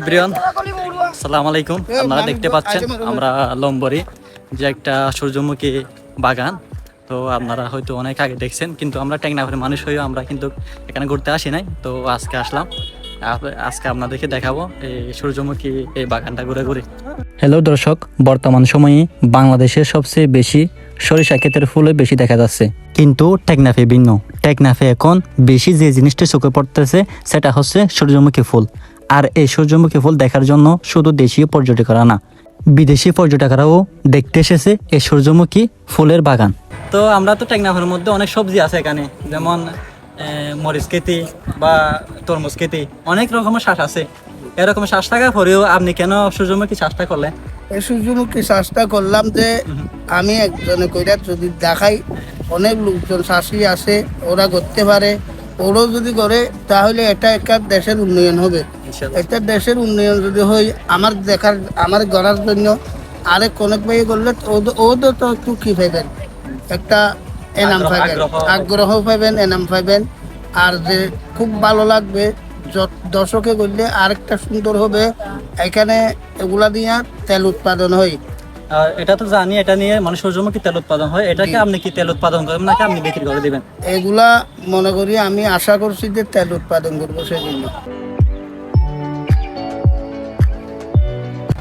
Everyone সালাম আলাইকুম আপনারা দেখতে পাচ্ছেন, আমরা লম্বরি, যে একটা সূর্যমুখী বাগান। তো আপনারা হয়তো অনেক আগে দেখছেন, কিন্তু আমরা টেকনাফের মানুষ হয়েও আমরা কিন্তু এখানে ঘুরতে আসি নাই। তো আজকে আসলাম আজকে আপনাদেরকে দেখাবো এই সূর্যমুখী এই বাগানটা ঘুরে ঘুরে। হ্যালো দর্শক, বর্তমান সময়ে বাংলাদেশের সবচেয়ে বেশি সরিষা ক্ষেতের ফুলে বেশি দেখা যাচ্ছে। কিন্তু টেকনাফে ভিন্ন। টেকনাফে এখন বেশি যে জিনিসটা চোখে পড়তেছে, সেটা হচ্ছে সূর্যমুখী ফুল। আর এই সূর্যমুখী ফুল দেখার জন্য শুধু দেশীয় পর্যটকরা না বিদেশি পর্যটকরাও দেখতে এসেছে এই সূর্যমুখী ফুলের বাগান। তো আমরা তো টেকনাফের মধ্যে অনেক সবজি আছে এখানে যেমন মরিচ খেতি বা তরমুজ খেতি অনেক রকমের শ্বাস আছে। এরকম শ্বাস থাকার পরেও আপনি কেন সূর্যমুখী শ্বাসটা করলেন? এই সূর্যমুখী শ্বাসটা করলাম যে আমি একজনে কইরা যদি দেখাই অনেক লোকজন শাসি আছে ওরা করতে পারে ওরাও যদি করে তাহলে এটা একটা দেশের উন্নয়ন হবে। একটা দেশের উন্নয়ন যদি হয় আমার দেখার আমার গড়ার জন্য আরেক অনেক ভাই করলে ও- ওদের তো একটু কি পাইবেন একটা এনাম পাইবেন আগ্রহ। পাইবেন এনাম পাইবেন আর যে খুব ভালো লাগবে যত- দর্শকে করলে আরেকটা সুন্দর হবে এখানে এগুলা দিয়া তেল উৎপাদন হয়। আর এটা তো জানি এটা নিয়ে মানে সূর্যমুখী তেল উৎপাদন হয়? এটাকে আপনি কি তেল উৎপাদন করেন নাকি আপনি বিক্রি করে দিবেন? এগুলা মনে করি আমি আশা করছি যে তেল উৎপাদন করব সেজন্য।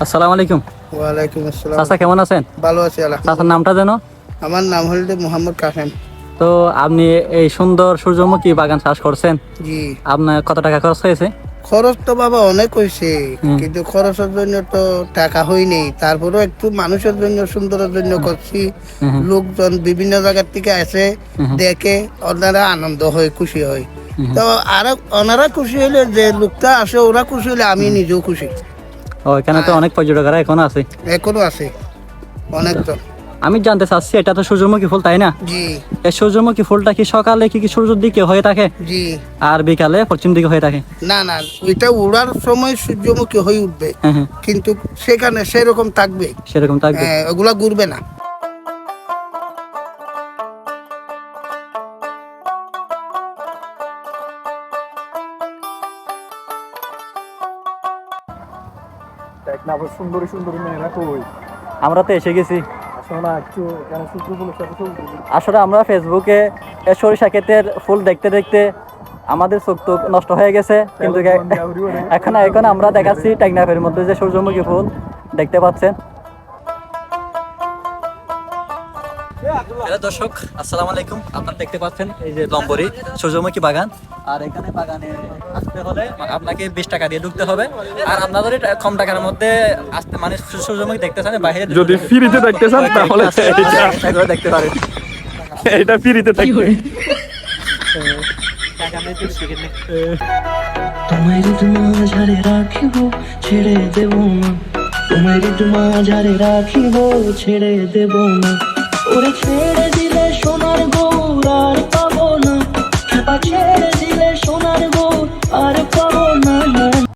আসসালামু আলাইকুম। ওয়ালাইকুম আসসালাম। চাচা কেমন আছেন? ভালো আছি চাচার নামটা যেন? আমার নাম হল মোহাম্মদ কাসেম। তো আপনি এই সুন্দর সূর্যমুখী বাগান চাষ করছেন। জি। আপনার কত টাকা খরচ হয়েছে? খরচ তো বাবা অনেক হয়েছে কিন্তু খরচের জন্য তো টাকা হয়নি। তারপরেও একটু মানুষের জন্য সুন্দরের জন্য করছি। লোকজন বিভিন্ন জায়গার থেকে আসে দেখে ওনারা আনন্দ হয় খুশি হয়। তো আর ওনারা খুশি হলে যে লোকটা আসে ওরা খুশি হলে আমি নিজেও খুশি। ও এখানে তো অনেক পর্যটকরা এখনও আছে। এখনও আছে। অনেকজন আমি জানতে চাচ্ছি এটা তো সূর্যমুখী ফুল তাই না? জি। এই সূর্যমুখী ফুলটা কি সকালে কি কি সূর্যের দিকে হয়ে থাকে? জি। আর বিকালে পশ্চিম দিকে হয়ে থাকে? না না ওইটা উড়ার সময় সূর্যমুখী হয়ে উঠবে। হ্যাঁ হ্যাঁ। কিন্তু সেখানে সেরকম থাকবে। সেরকম থাকবে? হ্যাঁ, ওগুলা ঘুরবে না। সুন্দরী সুন্দরী মেয়েরা কই? আমরা তো এসে গেছি। আসো একটু কেন শুক্রগুলোর সাথে আসলে আমরা ফেসবুকে সরিষা ক্ষেতের ফুল দেখতে দেখতে আমাদের চোখ তো নষ্ট হয়ে গেছে কিন্তু এখন এখন আমরা দেখাচ্ছি টেকনাফের মধ্যে যে সূর্যমুখী ফুল দেখতে পাচ্ছেন। হ্যালো দর্শক আসসালামু আলাইকুম। আপনারা দেখতে পাচ্ছেন এই যে লম্বরি সূর্যমুখী বাগান। আর এখানে বাগানে আসতে হলে আপনাকে বিশ টাকা দিয়ে ঢুকতে হবে। আর আপনাদের কম টাকার মধ্যে আসতে মানে সূর্যমুখী দেখতে চান বাইরে যদি ফ্রিতে দেখতে চান তাহলে দেখতে পারেন। এটা ফ্রিতে রাখিব ছেড়ে দেব না। তোমায় মাঝারে রাখিব ছেড়ে দেব না। ওরে ছেড়ে দিলে